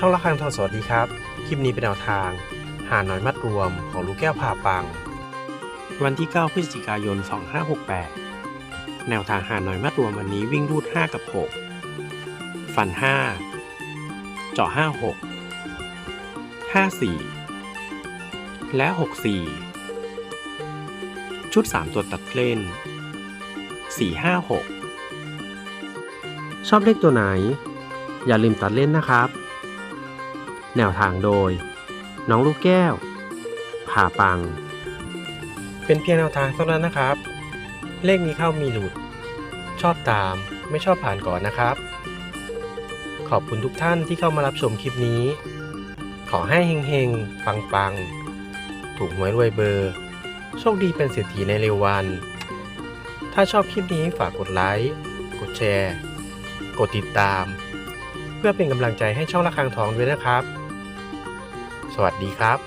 ช่องละครังทองสวัสดีครับ คลิปนี้เป็นแนวทาง หาหน้อยมัดรวมของลูกแก้วผ่าปัง วันที่ 9 พฤศจิกายน 2568 แนวทางหาหน้อยมัดรวมวันนี้วิ่งรูด 5 กับ 6 ฟัน 5 เจาะ 56 54 และ 64 ชุด 3 ตัวตัดเล่น 4 5 6 ชอบเลขตัวไหนอย่าลืมตัดเล่นนะครับ แนวทางโดย น้องลูกแก้ว ผ่าปัง เป็นเพียงแนวทางเท่านั้นนะครับ เลขมีเข้ามีหลุด ชอบตามไม่ชอบผ่านก่อนนะครับ ขอบคุณทุกท่านที่เข้ามารับชมคลิปนี้ ขอให้เฮงๆ ปังๆ ถูกหวยรวยเบอร์ โชคดีเป็นเศรษฐีในเร็ววัน ถ้าชอบคลิปนี้ฝากกดไลค์กดแชร์ กดติดตาม เพื่อเป็นกำลังใจให้ช่องระฆังทองด้วยนะครับ วัสดีครับ